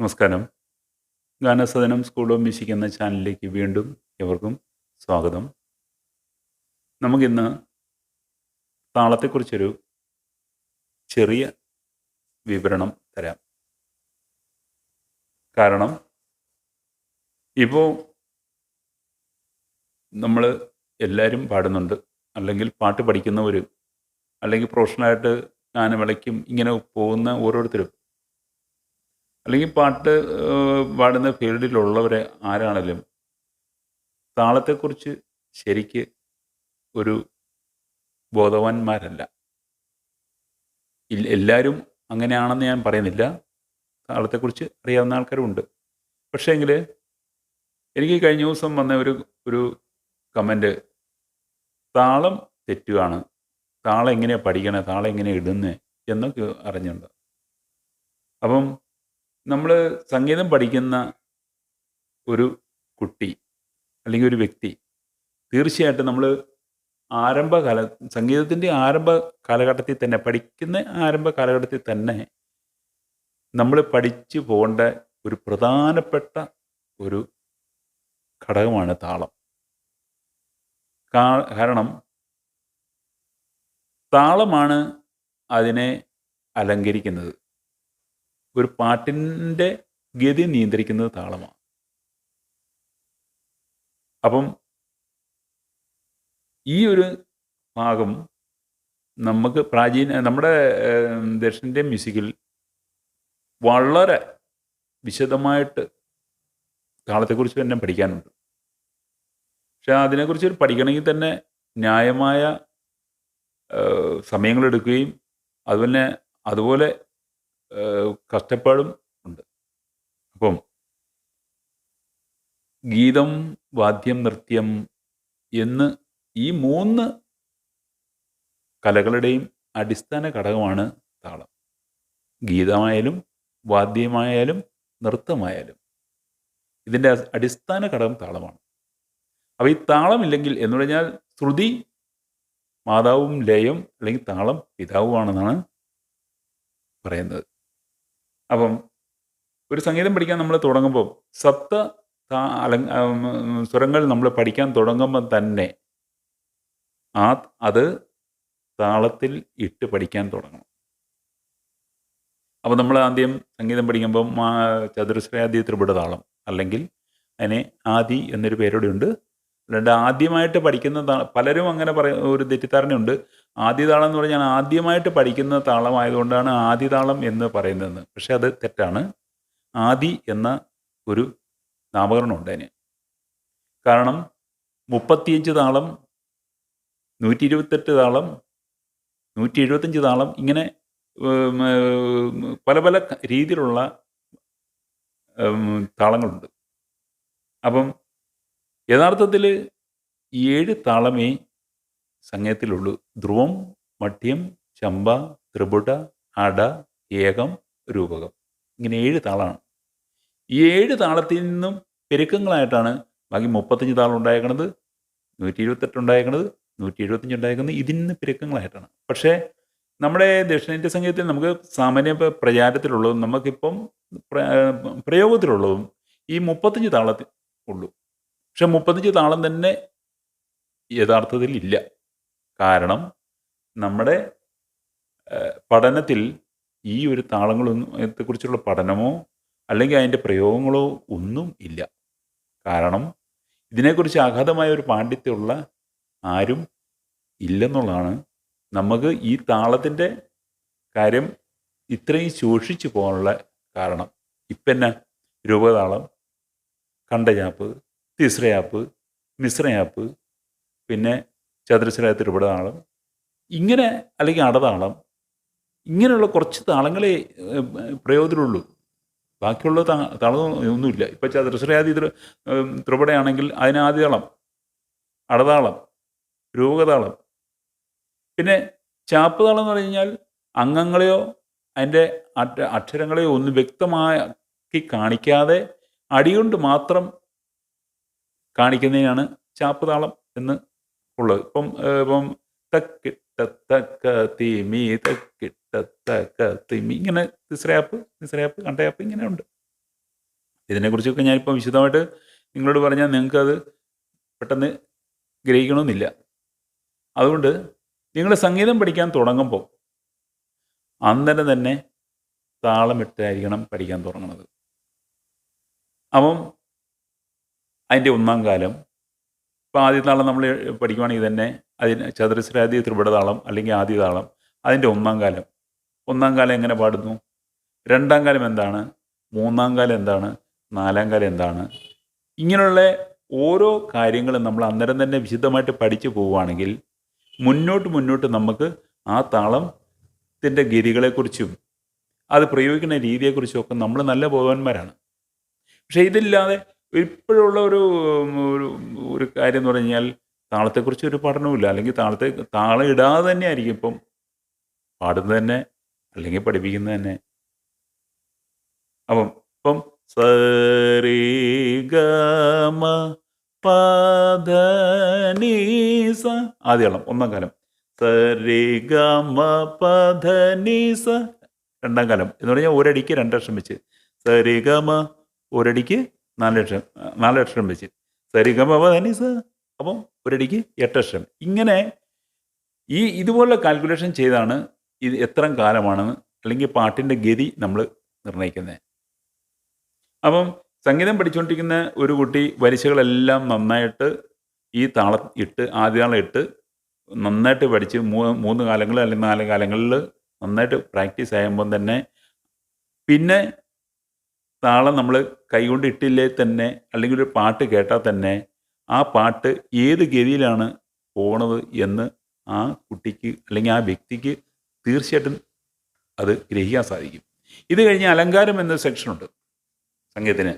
നമസ്കാരം. ഗാനസദനം school of music എന്ന ചാനലിലേക്ക് വീണ്ടും എവർക്കും സ്വാഗതം. നമുക്കിന്ന് താളത്തെക്കുറിച്ചൊരു ചെറിയ വിവരണം തരാം. കാരണം ഇപ്പോൾ നമ്മൾ എല്ലാവരും പാടുന്നുണ്ട്. അല്ലെങ്കിൽ പാട്ട് പഠിക്കുന്നവരും അല്ലെങ്കിൽ പ്രൊഫഷണലായിട്ട് ഗാനമേളയ്ക്കും ഇങ്ങനെ പോകുന്ന ഓരോരുത്തരും അല്ലെങ്കിൽ പാട്ട് പാടുന്ന ഫീൽഡിലുള്ളവരെ ആരാണെങ്കിലും താളത്തെക്കുറിച്ച് ശരിക്ക് ഒരു ബോധവാന്മാരല്ല. എല്ലാവരും അങ്ങനെയാണെന്ന് ഞാൻ പറയുന്നില്ല. താളത്തെക്കുറിച്ച് അറിയാവുന്ന ആൾക്കാരുമുണ്ട്. പക്ഷേ എങ്കിൽ എനിക്ക് കഴിഞ്ഞ ദിവസം വന്ന ഒരു ഒരു കമന്റ് താളം തെറ്റുകയാണ് താളം എങ്ങനെയാണ് പഠിക്കണേ? താളം എങ്ങനെയാണ് ഇടുന്നത് എന്നൊക്കെ അറിഞ്ഞുണ്ട് അപ്പം നമ്മൾ സംഗീതം പഠിക്കുന്ന ഒരു കുട്ടി അല്ലെങ്കിൽ ഒരു വ്യക്തി തീർച്ചയായിട്ടും നമ്മൾ ആരംഭകാല സംഗീതത്തിന്റെ ആരംഭ കാലഘട്ടത്തിൽ തന്നെ പഠിക്കുന്ന ആരംഭ കാലഘട്ടത്തിൽ തന്നെ നമ്മൾ പഠിച്ചു പോകേണ്ട ഒരു പ്രധാനപ്പെട്ട ഒരു ഘടകമാണ് താളം. കാരണം താളമാണ് അതിനെ അലങ്കരിക്കുന്നത്. ഒരു പാട്ടിന്റെ ഗതി നിയന്ത്രിക്കുന്നത് താളമാണ്. അപ്പം ഈ ഒരു ഭാഗം നമുക്ക് പ്രാചീന നമ്മുടെ ദക്ഷിണേന്ത്യൻ മ്യൂസിക്കിൽ വളരെ വിശദമായിട്ട് താളത്തെക്കുറിച്ച് തന്നെ പഠിക്കാനുണ്ട്. പക്ഷെ അതിനെക്കുറിച്ച് പഠിക്കണമെങ്കിൽ തന്നെ ന്യായമായ സമയങ്ങളെടുക്കുകയും അതുപോലെ അതുപോലെ കഷ്ടപ്പാടും ഉണ്ട്. അപ്പം ഗീതം വാദ്യം നൃത്യം എന്ന് ഈ മൂന്ന് കലകളുടെയും അടിസ്ഥാന ഘടകമാണ് താളം. ഗീതമായാലും വാദ്യമായാലും നൃത്തമായാലും ഇതിന്റെ അടിസ്ഥാന ഘടകം താളമാണ്. അപ്പോൾ ഈ താളമില്ലെങ്കിൽ എന്ന് പറഞ്ഞാൽ ശ്രുതി മാതാവും ലയം അല്ലെങ്കിൽ താളം പിതാവുമാണെന്നാണ് പറയുന്നത്. അപ്പം ഒരു സംഗീതം പഠിക്കാൻ നമ്മൾ തുടങ്ങുമ്പോൾ സപ്ത താ അലങ് സ്വരങ്ങൾ നമ്മൾ പഠിക്കാൻ തുടങ്ങുമ്പോൾ തന്നെ ആ അത് താളത്തിൽ ഇട്ട് പഠിക്കാൻ തുടങ്ങണം. അപ്പോൾ നമ്മൾ ആദ്യം സംഗീതം പഠിക്കുമ്പോൾ മാ- ചതുരശ്രയാദി ത്രിപുട താളം അല്ലെങ്കിൽ അതിനെ ആദി എന്നൊരു പേരോടെ ഉണ്ട് ആദ്യമായിട്ട് പഠിക്കുന്ന പലരും അങ്ങനെ പറയ ഒരു തെറ്റിദ്ധാരണയുണ്ട്. ആദ്യ താളം എന്ന് പറഞ്ഞാൽ ആദ്യമായിട്ട് പഠിക്കുന്ന താളമായതുകൊണ്ടാണ് ആദ്യ താളം എന്ന് പറയുന്നതെന്ന്. പക്ഷേ അത് തെറ്റാണ്. ആദി എന്ന ഒരു നാമകരണമുണ്ട് അതിന്. കാരണം മുപ്പത്തിയഞ്ച് താളം നൂറ്റി ഇരുപത്തെട്ട് താളം നൂറ്റി എഴുപത്തഞ്ച് താളം ഇങ്ങനെ പല പല രീതിയിലുള്ള താളങ്ങളുണ്ട്. അപ്പം യഥാർത്ഥത്തിൽ ഏഴ് താളമേ സംഗീതത്തിലുള്ളൂ ധ്രുവം മഠ്യം ചമ്പ ത്രിപുട അട ഏകം രൂപകം. ഇങ്ങനെ ഏഴ് താളാണ്. ഈ ഏഴ് താളത്തിൽ നിന്നും പെരുക്കങ്ങളായിട്ടാണ് ബാക്കി മുപ്പത്തഞ്ച് താളം ഉണ്ടായേക്കണത് നൂറ്റി ഇരുപത്തെട്ട് ഉണ്ടായേക്കണത് നൂറ്റി എഴുപത്തഞ്ച് ഉണ്ടായേക്കുന്നത് ഇതിൽ നിന്ന് പെരുക്കങ്ങളായിട്ടാണ്. പക്ഷേ നമ്മുടെ ദക്ഷിണേന്ത്യ സംഗീതത്തിൽ നമുക്ക് സാമാന്യ പ്രചാരത്തിലുള്ളതും നമുക്കിപ്പം പ്ര- പ്രയോഗത്തിലുള്ളതും ഈ മുപ്പത്തഞ്ച് താളത്തിൽ ഉള്ളൂ. പക്ഷെ മുപ്പത്തഞ്ച് താളം തന്നെ യഥാർത്ഥത്തിൽ ഇല്ല. കാരണം നമ്മുടെ പഠനത്തിൽ ഈ ഒരു താളങ്ങളൊന്നും കുറിച്ചുള്ള പഠനമോ അല്ലെങ്കിൽ അതിന്റെ പ്രയോഗങ്ങളോ ഒന്നും ഇല്ല. കാരണം ഇതിനെക്കുറിച്ച് അഗാധമായ ഒരു പാണ്ഡിത്യമുള്ള ആരും ഇല്ലെന്നുള്ളതാണ്. നമുക്ക് ഈ താളത്തിന്റെ കാര്യം ഇത്രയും സൂക്ഷിച്ചു പോകാനുള്ള കാരണം. ഇപ്പം തന്നെ രൂപതാളം കണ്ടയാപ്പ് തിസ്രയാപ്പ് മിശ്രയാപ്പ് പിന്നെ ചതുരശ്ര തിരുപടതാളം ഇങ്ങനെ അല്ലെങ്കിൽ അടതാളം ഇങ്ങനെയുള്ള കുറച്ച് താളങ്ങളെ പ്രയോജനമുള്ളൂ. ബാക്കിയുള്ള താ താളം ഒന്നുമില്ല ഇപ്പം ചതുരശ്രയാദി തിരു ത്രിപടയാണെങ്കിൽ അതിന് ആദ്യതാളം അടതാളം രൂപകതാളം. പിന്നെ ചാപ്പുതാളം എന്ന് പറഞ്ഞു കഴിഞ്ഞാൽ അംഗങ്ങളെയോ അതിന്റെ അക്ഷ അക്ഷരങ്ങളെയോ ഒന്നും വ്യക്തമാക്കി കാണിക്കാതെ അടികൊണ്ട് മാത്രം കാണിക്കുന്നതിനാണ് ചാപ്പുതാളം എന്ന് ഉള്ളത്. ഇപ്പം ഇപ്പം തക്കിട്ട തക്ക തീമി തക്കിട്ട തക്ക തീമി ഇങ്ങനെ തിസ്രയാപ്പ് തിസ്രയാപ്പ് കണ്ടയാപ്പ് ഇങ്ങനെ ഉണ്ട്. ഇതിനെക്കുറിച്ചൊക്കെ ഞാനിപ്പോൾ വിശദമായിട്ട് നിങ്ങളോട് പറഞ്ഞാൽ നിങ്ങൾക്കത് പെട്ടെന്ന് ഗ്രഹിക്കണമെന്നില്ല. അതുകൊണ്ട് നിങ്ങൾ സംഗീതം പഠിക്കാൻ തുടങ്ങുമ്പോൾ അന്നേരം തന്നെ താളമിട്ടായിരിക്കണം പഠിക്കാൻ തുടങ്ങുന്നത്. അപ്പം അതിന്റെ ഒന്നാം കാലം ഇപ്പോൾ ആദ്യ താളം നമ്മൾ പഠിക്കുവാണെങ്കിൽ തന്നെ അതിന് ചതുരശ്രാദി ത്രിപടതാളം അല്ലെങ്കിൽ ആദ്യ താളം അതിന്റെ ഒന്നാം കാലം. ഒന്നാം കാലം എങ്ങനെ പാടുന്നു? രണ്ടാം കാലം എന്താണ്? മൂന്നാം കാലം എന്താണ്? നാലാം കാലം എന്താണ്? ഇങ്ങനെയുള്ള ഓരോ കാര്യങ്ങളും നമ്മൾ അന്നേരം തന്നെ വിശദമായിട്ട് പഠിച്ചു പോവുകയാണെങ്കിൽ മുന്നോട്ട് മുന്നോട്ട് നമുക്ക് ആ താളത്തിന്റെ ഗതികളെക്കുറിച്ചും അത് പ്രയോഗിക്കുന്ന രീതിയെക്കുറിച്ചും ഒക്കെ നമ്മൾ നല്ല ബോധവാന്മാരാണ്. പക്ഷേ ഇതില്ലാതെ ഇപ്പോഴുള്ള ഒരു ഒരു ഒരു കാര്യം എന്ന് പറഞ്ഞു കഴിഞ്ഞാൽ താളത്തെക്കുറിച്ച് ഒരു പഠനവുമില്ല. അല്ലെങ്കിൽ താളത്തെ താളം ഇടാതെ തന്നെ ആയിരിക്കും ഇപ്പം പാടുന്നത് തന്നെ അല്ലെങ്കിൽ പഠിപ്പിക്കുന്നത് തന്നെ. അപ്പം ഇപ്പം സരി ഗമ പധനീസ നീ ഒന്നാം കാലം. സരി ഗമ പധനീസ രണ്ടാം കാലം. എന്ന് പറഞ്ഞാൽ ഒരടിക്ക് രണ്ടക്ഷം വെച്ച്. സരി ഗമ ഒരടിക്ക് നാലക്ഷരം ലക്ഷം നാല് ലക്ഷം വെച്ച്. പദ നീ സ അപ്പം ഒരടിക്ക് എട്ട് ലക്ഷം. ഇങ്ങനെ ഈ ഇതുപോലെ കാൽക്കുലേഷൻ ചെയ്താണ് ഇത് എത്ര കാലമാണെന്ന് അല്ലെങ്കിൽ പാട്ടിന്റെ ഗതി നമ്മൾ നിർണയിക്കുന്നത് അപ്പം സംഗീതം പഠിച്ചുകൊണ്ടിരിക്കുന്ന ഒരു കുട്ടി വരിശകളെല്ലാം നന്നായിട്ട് ഈ താള ഇട്ട് ആദ്യ താളം ഇട്ട് നന്നായിട്ട് പഠിച്ച് മൂ മൂന്ന് കാലങ്ങൾ അല്ലെങ്കിൽ നാല് കാലങ്ങളിൽ നന്നായിട്ട് പ്രാക്ടീസ് ആകുമ്പം തന്നെ പിന്നെ താളം നമ്മൾ കൈകൊണ്ട് ഇട്ടില്ലേ തന്നെ അല്ലെങ്കിൽ ഒരു പാട്ട് കേട്ടാൽ തന്നെ ആ പാട്ട് ഏത് ഗതിയിലാണ് പോണത് എന്ന് ആ കുട്ടിക്ക് അല്ലെങ്കിൽ ആ വ്യക്തിക്ക് തീർച്ചയായിട്ടും അത് ഗ്രഹിക്കാൻ സാധിക്കും. ഇത് കഴിഞ്ഞ് അലങ്കാരം എന്ന സെക്ഷനുണ്ട് സംഗീതത്തിന്.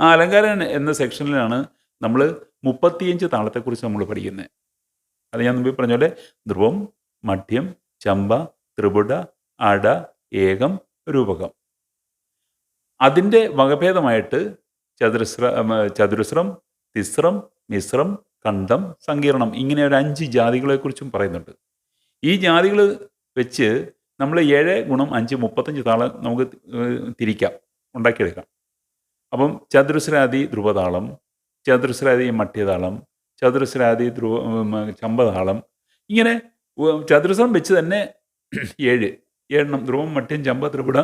ആ അലങ്കാരം എന്ന സെക്ഷനിലാണ് നമ്മൾ മുപ്പത്തിയഞ്ച് താളത്തെക്കുറിച്ച് നമ്മൾ പഠിക്കുന്നത് അത് ഞാൻ മുമ്പ് പറഞ്ഞ പോലെ ധ്രുവം മഠ്യം ചമ്പ ത്രിപുട അട ഏകം രൂപകം. അതിന്റെ വകഭേദമായിട്ട് ചതുരശ്ര ചതുരശ്രം തിസ്രം മിശ്രം കണ്ഠം സങ്കീർണം ഇങ്ങനെ ഒരു അഞ്ച് ജാതികളെക്കുറിച്ചും പറയുന്നുണ്ട്. ഈ ജാതികൾ വെച്ച് നമ്മൾ ഏഴ് ഗുണം അഞ്ച് മുപ്പത്തഞ്ച് താളം നമുക്ക് തിരിക്കാം ഉണ്ടാക്കിയെടുക്കാം. അപ്പം ചതുരശ്രാദി ധ്രുവതാളം ചതുരശ്രാദി മഠ്യതാളം ചതുരശ്രാദി ധ്രുവ ചമ്പതാളം ഇങ്ങനെ ചതുരശ്രം വെച്ച് തന്നെ ഏഴ് ഏഴെണ്ണം ധ്രുവം മട്ടിയും ചമ്പ ത്രിപുട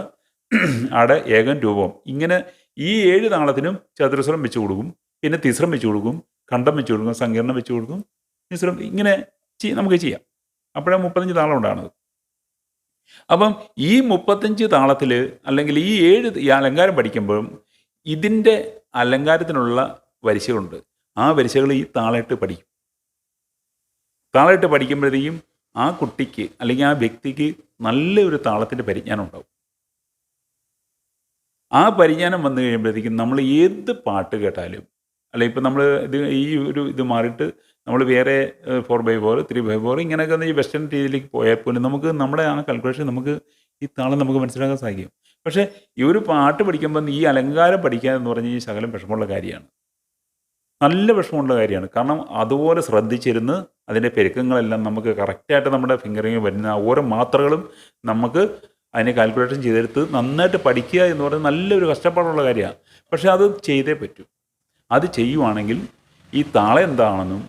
അട ഏകം രൂപം. ഇങ്ങനെ ഈ ഏഴ് താളത്തിനും ചതുരശ്രം വെച്ച് കൊടുക്കും. പിന്നെ തിസ്രം വെച്ച് കൊടുക്കും. കണ്ടം വെച്ച് കൊടുക്കും. സങ്കീർണം വെച്ച് കൊടുക്കും. മിശ്രം ഇങ്ങനെ നമുക്ക് ചെയ്യാം. അപ്പോഴാണ് മുപ്പത്തഞ്ച് താളം ഉണ്ടാകുന്നത്. അപ്പം ഈ മുപ്പത്തഞ്ച് താളത്തിൽ അല്ലെങ്കിൽ ഈ ഏഴ് ഈ അലങ്കാരം പഠിക്കുമ്പോഴും ഇതിന്റെ അലങ്കാരത്തിനുള്ള വരിശകളുണ്ട്. ആ വരിശകൾ ഈ താളയിട്ട് പഠിക്കും. താളയിട്ട് പഠിക്കുമ്പോഴത്തേക്കും ആ കുട്ടിക്ക് അല്ലെങ്കിൽ ആ വ്യക്തിക്ക് നല്ലൊരു താളത്തിന്റെ പരിജ്ഞാനം ഉണ്ടാവും. ആ പരിജ്ഞാനം വന്നു കഴിയുമ്പോഴത്തേക്കും നമ്മൾ ഏത് പാട്ട് കേട്ടാലും അല്ല ഇപ്പം നമ്മൾ ഇത് ഈ ഒരു ഇത് മാറിയിട്ട് നമ്മൾ വേറെ four by four three by four ഇങ്ങനെയൊക്കെ ഈ വെസ്റ്റേൺ രീതിയിലേക്ക് പോയാൽ പോലും നമുക്ക് നമ്മുടെ ആ കൽക്കുലേഷൻ നമുക്ക് ഈ താളം നമുക്ക് മനസ്സിലാക്കാൻ സാധിക്കും. പക്ഷേ ഈ ഒരു പാട്ട് പഠിക്കുമ്പോൾ ഈ അലങ്കാരം പഠിക്കുക എന്ന് പറഞ്ഞാൽ ഈ ശകലം വിഷമമുള്ള കാര്യമാണ്. നല്ല വിഷമമുള്ള കാര്യമാണ്. കാരണം അതുപോലെ ശ്രദ്ധിച്ചിരുന്ന് അതിന്റെ പെരുക്കങ്ങളെല്ലാം നമുക്ക് കറക്റ്റായിട്ട് നമ്മുടെ ഫിംഗറിങ് വരുന്ന ഓരോ മാത്രകളും നമുക്ക് അതിനെ കാൽക്കുലേഷൻ ചെയ്തെടുത്ത് നന്നായിട്ട് പഠിക്കുക എന്ന് പറയുന്നത് നല്ലൊരു കഷ്ടപ്പാടുള്ള കാര്യമാണ്. പക്ഷേ അത് ചെയ്തേ പറ്റൂ. അത് ചെയ്യുവാണെങ്കിൽ ഈ താളം എന്താണെന്നും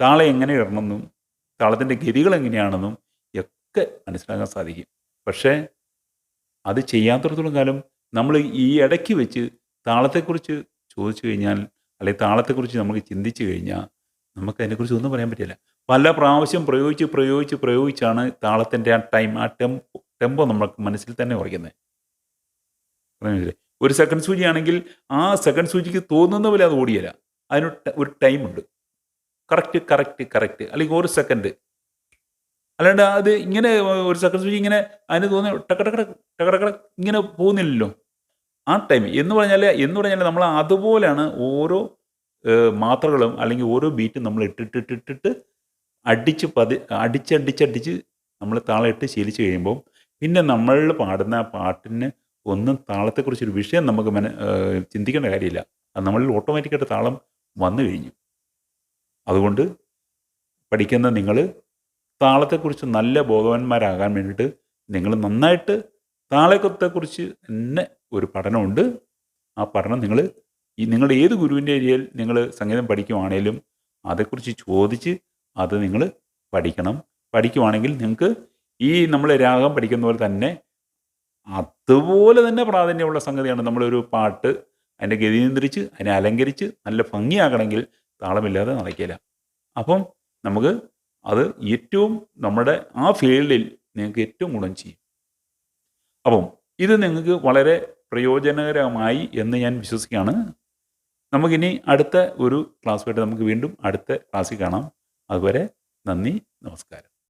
താളം എങ്ങനെ ഇടണമെന്നും താളത്തിന്റെ ഗതികൾ എങ്ങനെയാണെന്നും ഒക്കെ മനസ്സിലാക്കാൻ സാധിക്കും. പക്ഷേ അത് ചെയ്യാത്തടത്തോളം കാലം നമ്മൾ ഈ ഇടയ്ക്ക് വെച്ച് താളത്തെക്കുറിച്ച് ചോദിച്ചു കഴിഞ്ഞാൽ അല്ലെങ്കിൽ താളത്തെക്കുറിച്ച് നമുക്ക് ചിന്തിച്ചു കഴിഞ്ഞാൽ നമുക്ക് അതിനെക്കുറിച്ച് ഒന്നും പറയാൻ പറ്റില്ല. പല പ്രാവശ്യം പ്രയോഗിച്ച് പ്രയോഗിച്ച് പ്രയോഗിച്ചാണ് താളത്തിന്റെ ആ ടൈം ആ ടെമ്പോ ടെമ്പോ നമ്മൾക്ക് മനസ്സിൽ തന്നെ കുറയ്ക്കുന്നത് ഒരു സെക്കൻഡ് സൂചിയാണെങ്കിൽ ആ സെക്കൻഡ് സൂചിക്ക് തോന്നുന്ന പോലെ അത് ഓടിയല്ല അതിന് ഒരു ടൈമുണ്ട് കറക്റ്റ് കറക്റ്റ് കറക്റ്റ് അല്ലെങ്കിൽ ഒരു സെക്കൻഡ് അല്ലാണ്ട് അത് ഇങ്ങനെ ഒരു സെക്കൻഡ് സൂചി ഇങ്ങനെ അതിന് തോന്നി ടക്കടക്കട ടക്കടക്കട ഇങ്ങനെ പോകുന്നില്ലല്ലോ. ആ ടൈം എന്ന് പറഞ്ഞാൽ എന്ന് പറഞ്ഞാൽ നമ്മൾ അതുപോലെയാണ് ഓരോ മാത്രകളും അല്ലെങ്കിൽ ഓരോ ബീറ്റും നമ്മൾ ഇട്ടിട്ടിട്ടിട്ടിട്ട് അടിച്ച് പതി അടിച്ചടിച്ചടിച്ച് നമ്മൾ താളം ഇട്ട് ശീലിച്ച് കഴിയുമ്പോൾ പിന്നെ നമ്മൾ പാടുന്ന പാട്ടിന് ഒന്നും താളത്തെക്കുറിച്ചൊരു വിഷയം നമുക്ക് മന ചിന്തിക്കേണ്ട കാര്യമില്ല. അത് നമ്മളിൽ ഓട്ടോമാറ്റിക്കായിട്ട് താളം വന്നു കഴിഞ്ഞു. അതുകൊണ്ട് പഠിക്കുന്ന നിങ്ങൾ താളത്തെക്കുറിച്ച് നല്ല ബോധവാന്മാരാകാൻ വേണ്ടിയിട്ട് നിങ്ങൾ നന്നായിട്ട് താളത്തെക്കുറിച്ച് തന്നെ ഒരു പഠനമുണ്ട്. ആ പഠനം നിങ്ങൾ ഈ നിങ്ങളുടെ ഏത് ഗുരുവിന്റെ ഏരിയയിൽ നിങ്ങൾ സംഗീതം പഠിക്കുവാണേലും അതേക്കുറിച്ച് ചോദിച്ച് അത് നിങ്ങൾ പഠിക്കണം. പഠിക്കുവാണെങ്കിൽ നിങ്ങൾക്ക് ഈ നമ്മൾ രാഗം പഠിക്കുന്ന പോലെ തന്നെ അതുപോലെ തന്നെ പ്രാധാന്യമുള്ള സംഗതിയാണ് നമ്മളൊരു പാട്ട് അതിന്റെ ഗതി നിയന്ത്രിച്ച് അതിനെ അലങ്കരിച്ച് നല്ല ഭംഗിയാക്കണമെങ്കിൽ താളമില്ലാതെ നടക്കില്ല അപ്പം നമുക്ക് അത് ഏറ്റവും നമ്മുടെ ആ ഫീൽഡിൽ നിങ്ങൾക്ക് ഏറ്റവും ഗുണം ചെയ്യും. അപ്പം ഇത് നിങ്ങൾക്ക് വളരെ പ്രയോജനകരമായി എന്ന് ഞാൻ വിശ്വസിക്കുകയാണ്. നമുക്കിനി അടുത്ത ഒരു ക്ലാസ്സുമായിട്ട് നമുക്ക് വീണ്ടും അടുത്ത ക്ലാസ്സിൽ കാണാം. അതുവരെ നന്ദി നമസ്കാരം.